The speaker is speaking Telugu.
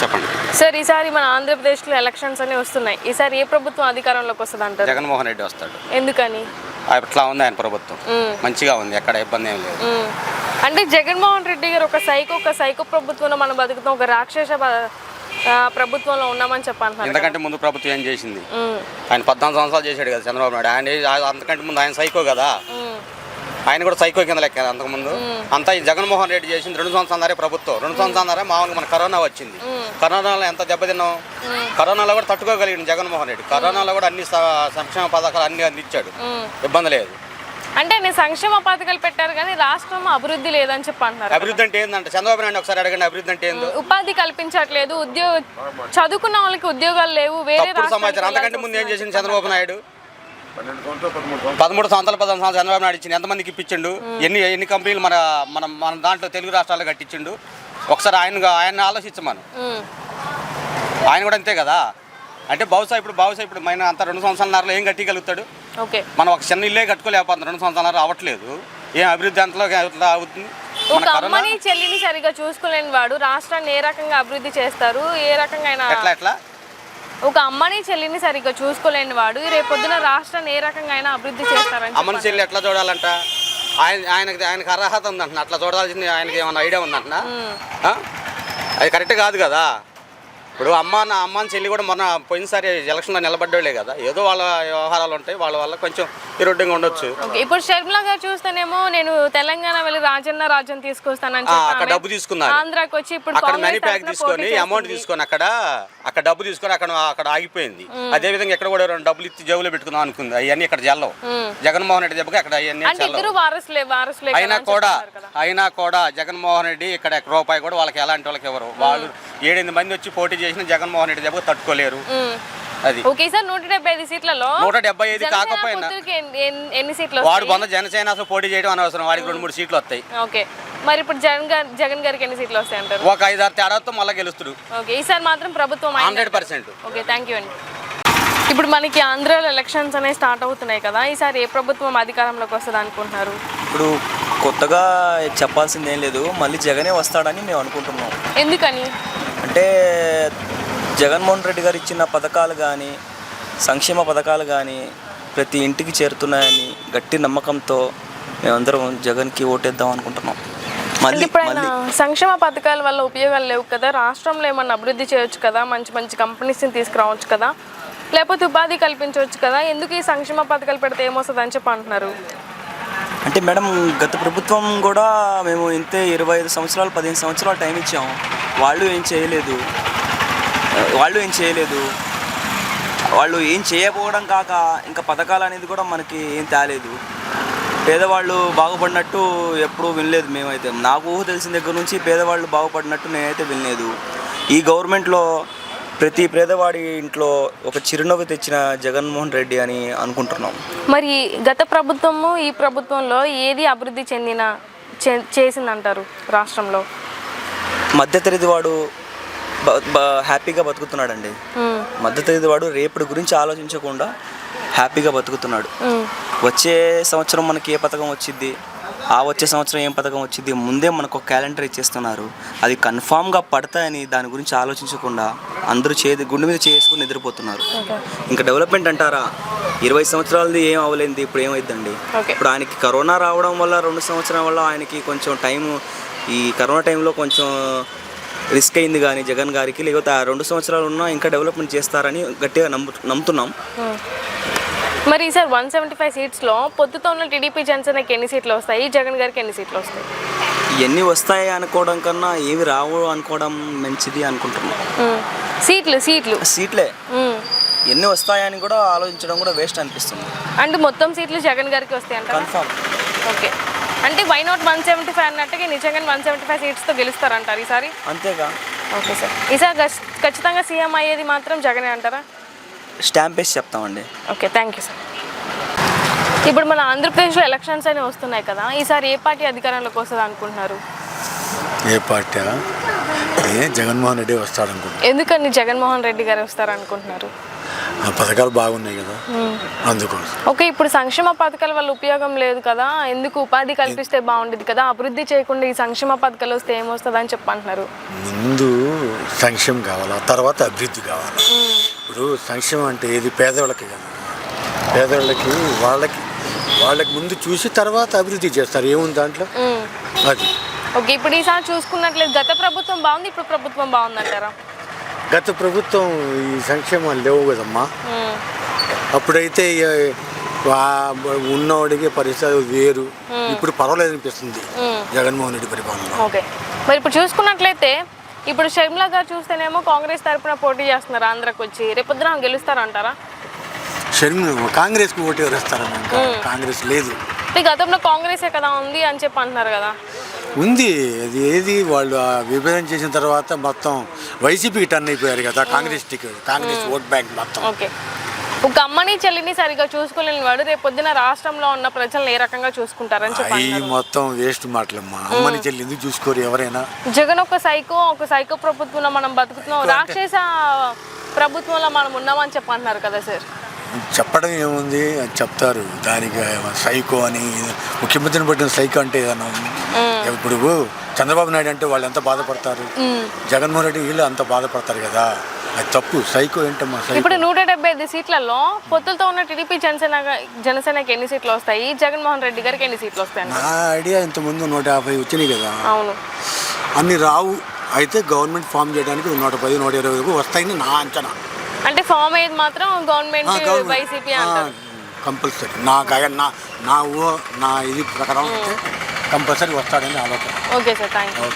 చెప్పండి. సార్ ఈసారి మన ఆంధ్రప్రదేశ్లో ఎలక్షన్స్ అన్ని వస్తున్నాయి. ఈసారి ఏ ప్రభుత్వం అధికారంలోకి వస్తుంది అంటారు జగన్మోహన్ రెడ్డి వస్తాడు. ఎందుకని? అట్లా ఉంది ఆయన ప్రభుత్వం. మంచిగా ఉంది ఎక్కడ ఇబ్బంది ఏం లేదు. అంటే జగన్మోహన్ రెడ్డి గారు ఒక సైకో ఒక సైకో ప్రభుత్వంలో మనం బతుకుతాం ఒక రాక్షస ప్రభుత్వంలో ఉన్నామని చెప్పంటున్నారు ఇంతకంటే ముందు ప్రభుత్వం ఏం చేసింది? ఆయన పద్నాలుగు సంవత్సరాలు చేశాడు కదా చంద్రబాబు నాయుడు. ఆయన అంతకంటే ముందు ఆయన సైకో కదా? ఆయన కూడా సైకో కింద లెక్క అంతకుముందు. అంతా ఈ జగన్మోహన్ రెడ్డి చేసింది రెండు సంవత్సరాలే ప్రభుత్వం. రెండు సంవత్సరాలే మామూలుగా మన కరోనా వచ్చింది. కరోనాలో ఎంత దెబ్బతిన్నాం? కరోనాలో కూడా తట్టుకోగలిగిన జగన్మోహన్ రెడ్డి. కరోనాలో కూడా అన్ని సంక్షేమ పథకాలు అన్ని అందించాడు. ఇబ్బంది లేదు. అంటే నేను సంక్షేమ పథకాలు పెట్టారు కానీ రాష్ట్రం అభివృద్ధి లేదని చెప్పి అంటున్నారు అభివృద్ధి అంటే ఏంటంటే చంద్రబాబు నాయుడు ఒకసారి అడగండి అభివృద్ధి అంటే ఏందో? ఉపాధి కల్పించట్లేదు. ఉద్యోగ చదువుకున్న వాళ్ళకి ఉద్యోగాలు లేవు వేరే సమాచారం. అంతకంటే ముందు ఏం చేసింది చంద్రబాబు నాయుడు? పదమూడు సంవత్సరాలు. పదహారు సంవత్సరాలు చంద్రబాబు నాయుడు ఇచ్చింది ఎంతమందికి ఇప్పించిండు? ఎన్ని ఎన్ని కంపెనీలు మన మన మన దాంట్లో తెలుగు రాష్ట్రాల్లో కట్టించిండు? ఒకసారి ఆయన ఆయన ఆలోచించమను ఉమ్. ఆయన కూడా అంతే కదా? అంటే బహుశా ఇప్పుడు బహుశా ఇప్పుడు మన అంత రెండు సంవత్సరాలన్నరలో ఏం కట్టగలుగుతాడు ఓకే. మనం ఒక చిన్న ఇల్లే కట్టుకోలేకపోతున్నాం. రెండు సంవత్సరాలు అవ్వట్లేదు ఏం అభివృద్ధి అంతలో అవుతుంది? మన ఒక కరోనా? అమ్మని చెల్లిని సరిగా చూసుకోలేని వాడు రాష్ట్రాన్ని ఏ రకంగా అభివృద్ధి చేస్తారు? ఏ రకంగా ఆయన ఎట్లా ఎట్లా? ఒక అమ్మని చెల్లిని సరిగ్గా చూసుకోలేని వాడు. రేపొద్దున రాష్ట్రాన్ని ఏ రకంగా అయినా అభివృద్ధి చేస్తారని అమ్మని. చెల్లి ఎట్లా చూడాలంట? ఆయన ఆయనకి ఆయనకి అర్హత ఉందంటున్నా. అట్లా చూడాల్సింది ఆయనకి ఏమైనా ఐడియా ఉందంటున్నా? అది కరెక్ట్ కాదు కదా? ఇప్పుడు అమ్మ నా అమ్మని చెల్లి కూడా మొన్న పోయినసారి ఎలక్షన్లో నిలబడ్డోళ్ళే కదా. ఏదో వాళ్ళ వ్యవహారాలు ఉంటాయి వాళ్ళ వల్ల కొంచెం ఇరుడ్డంగా ఉండొచ్చు. ఇప్పుడు షర్మిల గారు చూస్తేనేమో నేను తెలంగాణ వెళ్ళి రాజన్న రాజ్యం తీసుకొస్తానని అక్కడ డబ్బు తీసుకున్నారు. ఆంధ్రాకి వచ్చి ఇప్పుడు అక్కడ మనీ ప్యాక్ తీసుకొని అమౌంట్. తీసుకొని అక్కడ అక్కడ డబ్బు తీసుకొని అక్కడ అక్కడ ఆగిపోయింది. అదే విధంగా ఎక్కడ కూడా రెండు డబ్బులు ఇచ్చి జేబులో పెట్టుకుందాం అనుకుంది. అవన్నీ ఇక్కడ జల్లవు జగన్మోహన్ రెడ్డి దెబ్బకి అక్కడ అవన్నీ అయినా కూడా. అయినా కూడా జగన్మోహన్ రెడ్డి ఇక్కడ రూపాయి కూడా వాళ్ళకి ఎలాంటి వాళ్ళకి ఎవరు వాళ్ళు ఏడెనిమిది మంది వచ్చి పోటీ చేసిన జగన్మోహన్ రెడ్డి దెబ్బకి తట్టుకోలేరు. అది. ఓకే సార్ నూట డెబ్బై ఐదు సీట్లలో నూట డెబ్బై ఐదు కాకపోయినా ఎన్ని- సీట్లు వాడు వస్తాయి? వంద జనసేన అసలు పోటీ చేయడం అనవసరం. వాడికి రెండు మూడు సీట్లు వస్తాయి. ఓకే. మరి ఇప్పుడు జగన్ గారు జగన్ గారికి ఎన్ని సీట్లు వస్తాయి అంటారు? ఒక ఐదారు తేడాతో మళ్ళీ గెలుస్తుడు. ఓకే. ఈసారి మాత్రం ప్రభుత్వం hundred percent. Okay thank you అండి. ఇప్పుడు మనకి ఆంధ్రాలో ఎలక్షన్స్ అనేవి స్టార్ట్ అవుతున్నాయి కదా. ఈసారి ఏ ప్రభుత్వం అధికారంలోకి వస్తుంది అనుకుంటున్నారు? ఇప్పుడు కొత్తగా చెప్పాల్సింది ఏం లేదు. మళ్ళీ జగనే వస్తాడని మేము అనుకుంటున్నాం. ఎందుకని? అంటే జగన్మోహన్ రెడ్డి గారు ఇచ్చిన పథకాలు కానీ సంక్షేమ పథకాలు కానీ ప్రతి ఇంటికి చేరుతున్నాయని గట్టి నమ్మకంతో మేమందరం జగన్కి ఓటేద్దాం అనుకుంటున్నాం. అంటే మళ్ళీ ఇప్పుడు ఆయన మళ్ళీ సంక్షేమ పథకాల వల్ల ఉపయోగాలు లేవు కదా? రాష్ట్రంలో ఏమన్నా అభివృద్ధి చేయొచ్చు కదా? మంచి మంచి కంపెనీస్ని తీసుకురావచ్చు కదా? లేకపోతే ఉపాధి కల్పించవచ్చు కదా? ఎందుకు ఈ సంక్షేమ పథకాలు పెడితే ఏమొస్తుంది అని చెప్పి అంటున్నారు. అంటే మేడం గత ప్రభుత్వం కూడా మేము ఇంతే ఇరవై ఐదు సంవత్సరాలు పదిహేను సంవత్సరాలు టైం ఇచ్చాం వాళ్ళు ఏం చేయలేదు. వాళ్ళు ఏం చేయలేదు. వాళ్ళు ఏం చేయకపోవడం కాక ఇంకా పథకాలు అనేది కూడా మనకి ఏం తేలేదు. పేదవాళ్ళు బాగుపడినట్టు ఎప్పుడూ వినలేదు మేమైతే. నాకు ఊహ తెలిసిన దగ్గర నుంచి పేదవాళ్ళు బాగుపడినట్టు నేనైతే వినలేదు. ఈ గవర్నమెంట్లో ప్రతి పేదవాడి ఇంట్లో ఒక చిరునవ్వు తెచ్చిన జగన్మోహన్ రెడ్డి అని అనుకుంటున్నాం. మరి గత ప్రభుత్వము ఈ ప్రభుత్వంలో ఏది అభివృద్ధి చెందిన చే- చేసిందంటారు రాష్ట్రంలో? మధ్యతరగతి వాడు హ్యాపీగా బతుకుతున్నాడండి. మధ్యతరగతి వాడు రేపటి గురించి ఆలోచించకుండా హ్యాపీగా బతుకుతున్నాడు. వచ్చే సంవత్సరం మనకి ఏ పథకం వచ్చింది ఆ వచ్చే సంవత్సరం ఏం పథకం వచ్చింది ముందే మనకు ఒక క్యాలెండర్ ఇచ్చేస్తున్నారు. అది కన్ఫామ్గా పడతాయని దాని గురించి ఆలోచించకుండా అందరూ చేతి గుండె మీద చేసుకుని నిద్రపోతున్నారు. ఇంకా డెవలప్మెంట్ అంటారా? ఇరవై సంవత్సరాలది ఏం అవ్వలేంది ఇప్పుడు ఏమైందండి. ఇప్పుడు ఆయనకి కరోనా రావడం వల్ల రెండు సంవత్సరాల వల్ల ఆయనకి కొంచెం టైం ఈ కరోనా టైంలో కొంచెం రిస్క్ అయింది కానీ జగన్ గారికి లేకపోతే ఆ రెండు సంవత్సరాలు ఉన్నా ఇంకా డెవలప్మెంట్ చేస్తారని గట్టిగా నమ్ము నమ్ముతున్నాం. మరి ఈసారి వన్ సెవెంటీ ఫైవ్ సీట్స్లో పొత్తుతో ఉన్న టీడీపీ జనసేనకి ఎన్ని సీట్లు వస్తాయి? జగన్ గారికి ఎన్ని సీట్లు వస్తాయి? ఇవన్నీ వస్తాయి అనుకోవడం కన్నా ఏవి రావు అనుకోవడం మంచిది అనుకుంటున్నాం. సీట్లు సీట్లు. సీట్లే. ఎన్ని వస్తాయని కూడా ఆలోచించడం కూడా వేస్ట్ అనిపిస్తుంది. అంటే మొత్తం సీట్లు జగన్ గారికి వస్తాయి అంటారా? కన్ఫామ్. ఓకే. అంటే why not one seventy five అన్నట్టుగా నిజంగా వన్ సెవెంటీ ఫైవ్ సీట్స్తో గెలుస్తారంటారు ఈసారి? అంతేగా. Okay sir. ఈసారి ఖచ్చితంగా సీఎం అయ్యేది మాత్రం జగనే అంటారా? స్టాంప్ వేసి చెప్తామండి. ఓకే థ్యాంక్ యూ సార్ ఇప్పుడు మన ఆంధ్రప్రదేశ్లో ఎలక్షన్స్ అని వస్తున్నాయి కదా ఈసారి ఏ పార్టీ అధికారంలోకి వస్తుంది అనుకుంటున్నారు? ఏ పార్టీ ఏ జగన్మోహన్ రెడ్డి వస్తాడనుకుంటున్నా. ఎందుకని జగన్మోహన్ రెడ్డి గారు వస్తారు అనుకుంటున్నారు ఆ పథకాలు బాగున్నాయి కదా. అందుకోసం. ఓకే ఇప్పుడు సంక్షేమ పథకాల వల్ల ఉపయోగం లేదు కదా. ఎందుకు ఉపాధి కల్పిస్తే బాగుండేది కదా? అభివృద్ధి చేయకుండా ఈ సంక్షేమ పథకాలు వస్తే ఏమొస్తుంది అని చెప్పంటున్నారు. ముందు సంక్షేమం కావాలా? తర్వాత అభివృద్ధి కావాలి? ఇప్పుడు సంక్షేమం అంటే ఏది? పేదవాళ్ళకి కదా. పేదవాళ్ళకి వాళ్ళకి వాళ్ళకి ముందు చూసి తర్వాత అభివృద్ధి చేస్తారు. ఏముంది దాంట్లో. అది. ఓకే ఇప్పుడు ఈసారి చూసుకున్నట్లయితే గత ప్రభుత్వం బాగుంది ఇప్పుడు ప్రభుత్వం బాగుందంటారా? గత ప్రభుత్వం ఈ సంక్షేమాలు లేవు కదమ్మా. మ్మ్. అప్పుడైతే ఉన్నవాడికి పరిస్థితి వేరు. ఇప్పుడు పర్వాలేదు అనిపిస్తుంది. జగన్మోహన్ రెడ్డి పరిపాలన ఓకే. మరి ఇప్పుడు చూసుకున్నట్లయితే ఇప్పుడు షర్మిల గారు చూస్తేనేమో కాంగ్రెస్ తరపున పోటీ చేస్తున్నారు ఆంధ్రాకి వచ్చి. రేపొద్దున గెలుస్తారంటారా? షర్మిల కాంగ్రెస్కి ఓటు ఎవరేస్తారని ఇంకా కాంగ్రెస్ లేదు. గతంలో కాంగ్రెసే కదా ఉంది అని చెప్పి అంటున్నారు కదా. ఉంది. అది ఏది? వాళ్ళు విభజన చేసిన తర్వాత మొత్తం వైసీపీకి టర్న్ అయిపోయారు కదా Congress ticket Congress vote bank మొత్తం. ఓకే. ఒక అమ్మని చెల్లిని సరిగా చూసుకోలేని వాడు రేపొద్దున రాష్ట్రంలో ఉన్న ప్రజలను ఏ రకంగా చూసుకుంటారని చెప్పి అంటున్నారు. మొత్తం వేస్ట్ మాటలమ్మా. అమ్మని చెల్లి ఎందుకు చూసుకోరు ఎవరైనా? జగన్ ఒక సైకో ఒక సైకో ప్రభుత్వంలో మనం బతుకుతున్నాం. రాక్షస ప్రభుత్వంలో మనం ఉన్నామని చెప్పి అంటున్నారు కదా సార్. చెప్పడం ఏముంది? అది చెప్తారు. దానికి సైకో అని ముఖ్యమంత్రిని పట్టిన సైకో అంటే ఏదన్నా? ఇప్పుడు చంద్రబాబు నాయుడు అంటే వాళ్ళు ఎంత బాధపడతారు? జగన్మోహన్ రెడ్డి వీళ్ళు అంత బాధపడతారు కదా? అది తప్పు. సైకో ఏంటమ్మా ఇప్పుడు నూట డెబ్బై ఐదు సీట్లలో పొత్తులతో ఉన్న టీడీపీ జనసేన జనసేనకి ఎన్ని సీట్లు వస్తాయి? జగన్మోహన్ రెడ్డి గారికి ఎన్ని సీట్లు వస్తాయి నా ఐడియా ఇంతకుముందు నూట యాభై వచ్చినాయి కదా. అవును. అన్ని రావు. అయితే గవర్నమెంట్ ఫామ్ చేయడానికి నూట పది నూట ఇరవై వరకు వస్తాయని నా అంచనా. అంటే ఫామ్ అయ్యేది మాత్రం గవర్నమెంట్ వైసీపీ కంపల్సరీ. అయ్యా- నా నా ఊ నా ఇది ప్రకారం కంపల్సరీ వస్తాడని ఆలోచన. Okay sir thank you